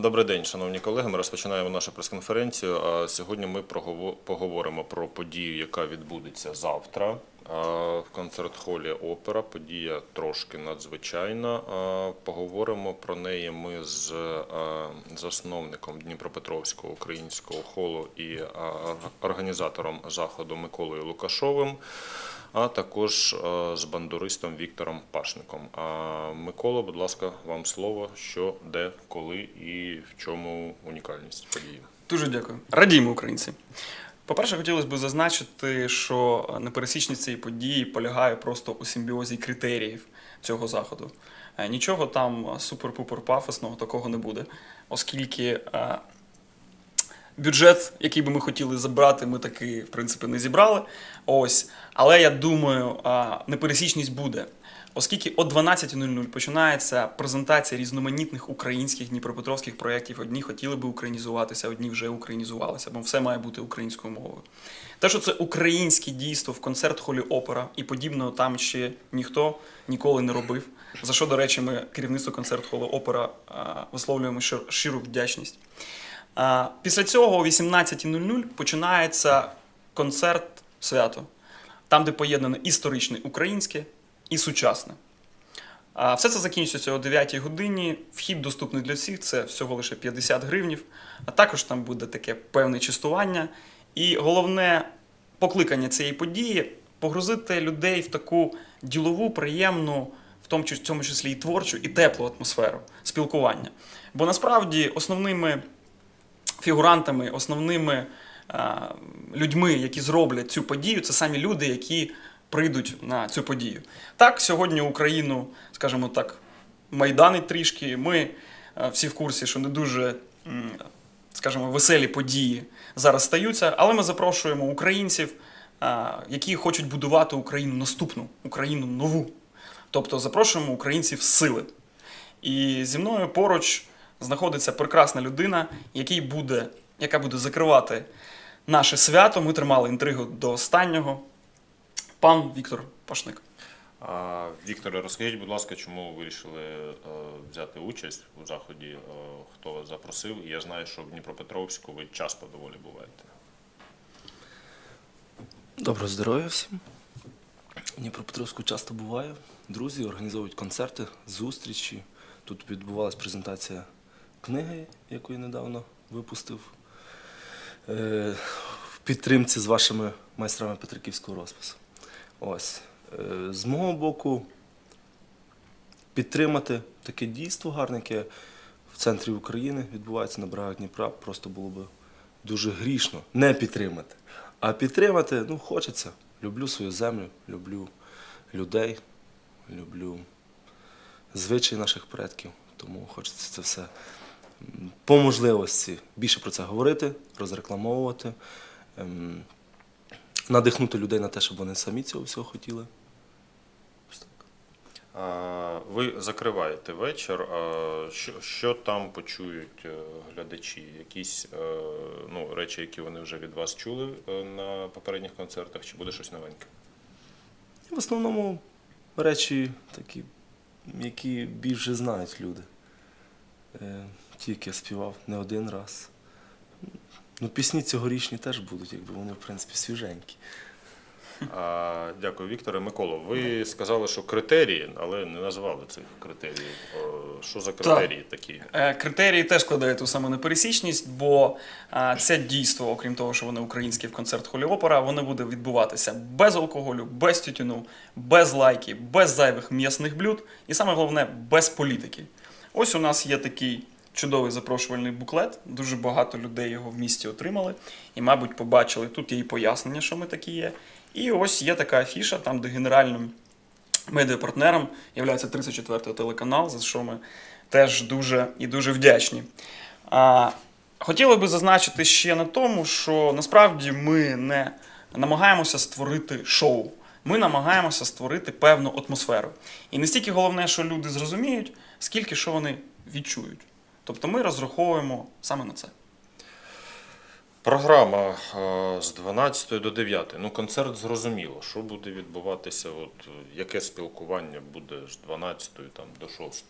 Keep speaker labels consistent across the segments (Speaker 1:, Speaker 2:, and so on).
Speaker 1: Добрий день, шановні колеги. Ми розпочинаємо нашу прес-конференцію. Сьогодні ми поговоримо про подію, яка відбудеться завтра в концерт-холі Опера. Подія трошки надзвичайна. Поговоримо про неї ми з засновником Дніпропетровського українського холу і організатором заходу Миколою Лукашовим. А також е, з бандуристом Віктором Пашником. Микола, будь ласка, вам слово, що, де, коли і в чому унікальність події.
Speaker 2: Дуже дякую. Радіємо, українці. По-перше, хотілося б зазначити, що непересічність цієї події полягає просто у симбіозі критеріїв цього заходу. Е, Нічого там супер-пупер пафосного такого не буде, оскільки е, бюджет, який би ми хотіли забрати, ми таки, в принципі, не зібрали. Ось. Але я думаю, непересічність буде. Оскільки о 12.00 починається презентація різноманітних українських дніпропетровських проєктів. Одні хотіли би українізуватися, одні вже українізувалися, бо все має бути українською мовою. Те, що це українське дійство в концерт-холі опера і подібного там ще ніхто ніколи не робив. За що, до речі, ми керівництво концерт-холу опера висловлюємо щир- щиру вдячність. Після цього о 18.00 починається концерт свято, там, де поєднане історичне українське і сучасне. Все це закінчується о 9 годині. Вхід доступний для всіх, це всього лише 50 гривнів. А також там буде таке певне частування. І головне покликання цієї події погрузити людей в таку ділову, приємну, в тому в цьому числі і творчу, і теплу атмосферу спілкування. Бо насправді основними фігурантами, основними е, людьми, які зроблять цю подію, це самі люди, які прийдуть на цю подію. Так, сьогодні Україну, скажімо так, майданить трішки. Ми е, всі в курсі, що не дуже, скажімо, веселі події зараз стаються, але ми запрошуємо українців, е, які хочуть будувати Україну наступну, Україну нову. Тобто запрошуємо українців з сили. І зі мною поруч знаходиться прекрасна людина, який буде, яка буде закривати наше свято. Ми тримали інтригу до останнього. Пан Віктор Пашник.
Speaker 1: А, Вікторе, розкажіть, будь ласка, чому ви вирішили е, взяти участь у заході? Е, хто вас запросив? І Я знаю, що в Дніпропетровську ви часто доволі буваєте.
Speaker 3: Доброго здоров'я всім. В Дніпропетровську часто буваю. Друзі організовують концерти, зустрічі. Тут відбувалася презентація книги, яку я недавно випустив. Е, в підтримці з вашими майстрами Петриківського розпису. Ось. Е, з мого боку, підтримати таке дійство гарне, яке в центрі України відбувається на берегах Дніпра, просто було би дуже грішно не підтримати. А підтримати, ну, хочеться. Люблю свою землю, люблю людей, люблю звичаї наших предків. Тому хочеться це все по можливості більше про це говорити, розрекламовувати, ем, надихнути людей на те, щоб вони самі цього всього хотіли.
Speaker 1: Ви закриваєте вечір. Що, що там почують е, глядачі? Якісь е, ну, речі, які вони вже від вас чули е, на попередніх концертах, чи буде щось новеньке?
Speaker 3: В основному речі такі, які більше знають люди. Ті, які я співав не один раз. Ну, пісні цьогорічні теж будуть, якби вони, в принципі, свіженькі.
Speaker 1: А, Дякую, Вікторе. Микола, ви сказали, що критерії, але не назвали цих критеріїв. Е, Що за критерії такі?
Speaker 2: Е, Критерії теж складають ту саму непересічність, бо це дійство, окрім того, що вони українські в концерт холі опера, воно буде відбуватися без алкоголю, без тютюну, без лайки, без зайвих м'ясних блюд і саме головне без політики. Ось у нас є такий чудовий запрошувальний буклет. Дуже багато людей його в місті отримали і, мабуть, побачили. Тут є і пояснення, що ми такі є. І ось є така афіша, там, де генеральним медіапартнером є 34 телеканал, за що ми теж дуже і дуже вдячні. А, хотіли би зазначити ще на тому, що насправді ми не намагаємося створити шоу. Ми намагаємося створити певну атмосферу. І не стільки головне, що люди зрозуміють, скільки що вони відчують. Тобто ми розраховуємо саме на це.
Speaker 1: Програма е, з 12 до 9. Ну, концерт зрозуміло. Що буде відбуватися? От, яке спілкування буде з 12 там, до 6?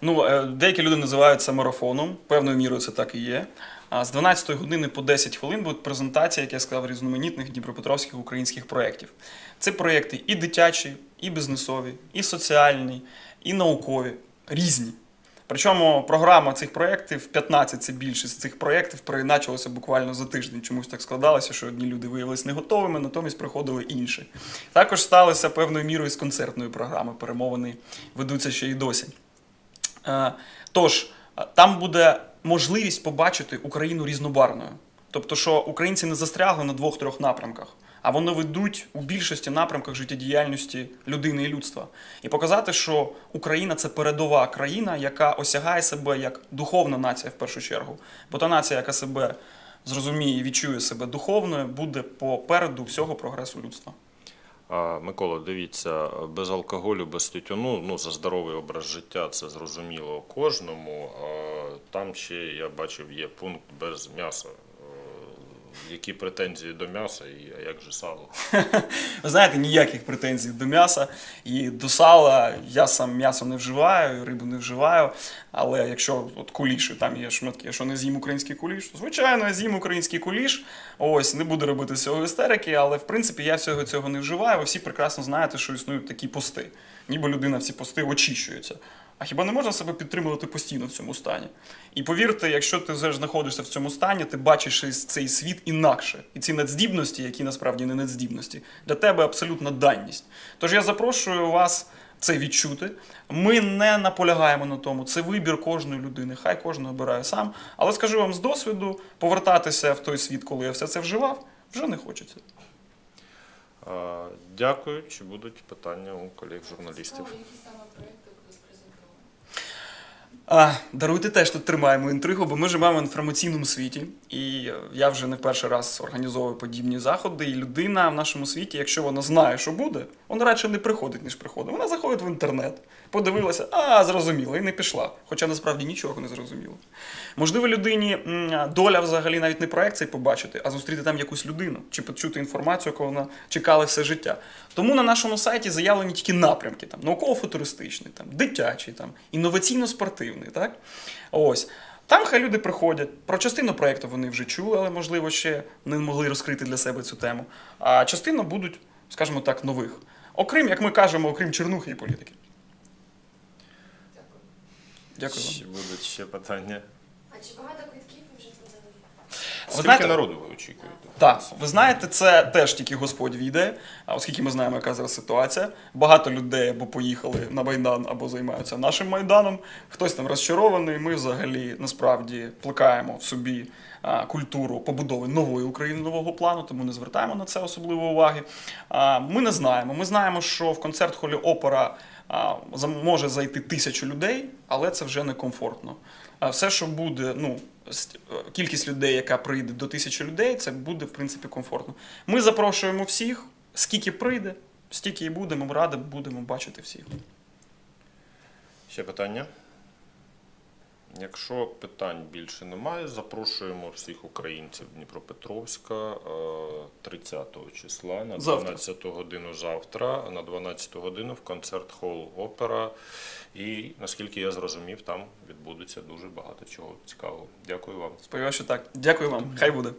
Speaker 2: Ну, е, деякі люди називають це марафоном, певною мірою це так і є. А з 12 години по 10 хвилин буде презентація, як я сказав, різноманітних дніпропетровських українських проєктів. Це проєкти і дитячі, і бізнесові, і соціальні, і наукові, різні. Причому програма цих проєктів 15 це більшість цих проєктів переначалося буквально за тиждень. Чомусь так складалося, що одні люди виявилися не готовими, натомість приходили інші. Також сталося певною мірою з концертною програмою. Перемовини ведуться ще й досі. Е, Тож, е, там буде можливість побачити Україну різнобарвною. Тобто, що українці не застрягли на двох-трьох напрямках, а вони ведуть у більшості напрямках життєдіяльності людини і людства. І показати, що Україна це передова країна, яка осягає себе як духовна нація в першу чергу. Бо та нація, яка себе зрозуміє і відчує себе духовною, буде попереду всього прогресу людства.
Speaker 1: Микола, дивіться, без алкоголю, без тютюну, ну за здоровий образ життя це зрозуміло кожному. Там ще я бачив є пункт без м'яса. Які претензії до м'яса і а як же сало?
Speaker 2: Ви знаєте, ніяких претензій до м'яса і до сала. Я сам м'ясо не вживаю, рибу не вживаю. Але якщо от куліші, там є шматки, якщо не з'їм український куліш, то звичайно, я з'їм український куліш. Ось не буду робити цього істерики, але в принципі я всього цього не вживаю. Ви всі прекрасно знаєте, що існують такі пости. Ніби людина в ці пости очищується. А хіба не можна себе підтримувати постійно в цьому стані? І повірте, якщо ти вже знаходишся в цьому стані, ти бачиш цей світ інакше. І ці надздібності, які насправді не надздібності, для тебе абсолютна данність. Тож я запрошую вас це відчути. Ми не наполягаємо на тому. Це вибір кожної людини. Хай кожен обирає сам. Але скажу вам з досвіду, повертатися в той світ, коли я все це вживав, вже не хочеться.
Speaker 1: Дякую. Чи будуть питання у колег-журналістів?
Speaker 4: Які саме проєкти будуть презентовані?
Speaker 2: А, даруйте теж тут тримаємо інтригу, бо ми живемо в інформаційному світі, і е, я вже не перший раз організовую подібні заходи. І людина в нашому світі, якщо вона знає, що буде, вона радше не приходить, ніж приходить. Вона заходить в інтернет, подивилася, а зрозуміло, і не пішла. Хоча насправді нічого не зрозуміло. Можливо, людині доля взагалі навіть не проект цей побачити, а зустріти там якусь людину чи почути інформацію, яку вона чекала все життя. Тому на нашому сайті заявлені тільки напрямки: там науково-футуристичний, там дитячий, там інноваційно-спортивний. Так? Ось. Там хай люди приходять. Про частину проєкту вони вже чули, але можливо ще не могли розкрити для себе цю тему. А частина будуть, скажімо так, нових. Окрім, як ми кажемо, окрім чернухи і політики.
Speaker 4: Дякую.
Speaker 2: Дякую вам.
Speaker 1: Будуть ще питання?
Speaker 4: А чи багато квитків ви вже продали?
Speaker 1: Скільки
Speaker 2: знаєте-
Speaker 1: народу ви очікуєте?
Speaker 2: Так, ви знаєте, це теж тільки Господь відає, оскільки ми знаємо, яка зараз ситуація. Багато людей або поїхали на Майдан, або займаються нашим Майданом. Хтось там розчарований. Ми взагалі насправді плекаємо в собі культуру побудови нової України, нового плану, тому не звертаємо на це особливо уваги. Ми не знаємо. Ми знаємо, що в концерт-холі опера а, за- може зайти тисячу людей, але це вже не комфортно. Все, що буде, ну, кількість людей, яка прийде до тисячі людей, це буде, в принципі, комфортно. Ми запрошуємо всіх, скільки прийде, стільки і буде, ми раді будемо бачити всіх.
Speaker 1: Ще питання? Якщо питань більше немає, запрошуємо всіх українців Дніпропетровська е, 30 числа на
Speaker 2: Завтра.
Speaker 1: 12 годину завтра, на 12 годину в концерт-хол Опера. І наскільки я зрозумів, там відбудеться дуже багато чого цікавого. Дякую вам.
Speaker 2: Сподіваюся, що так. Дякую вам. Хай буде.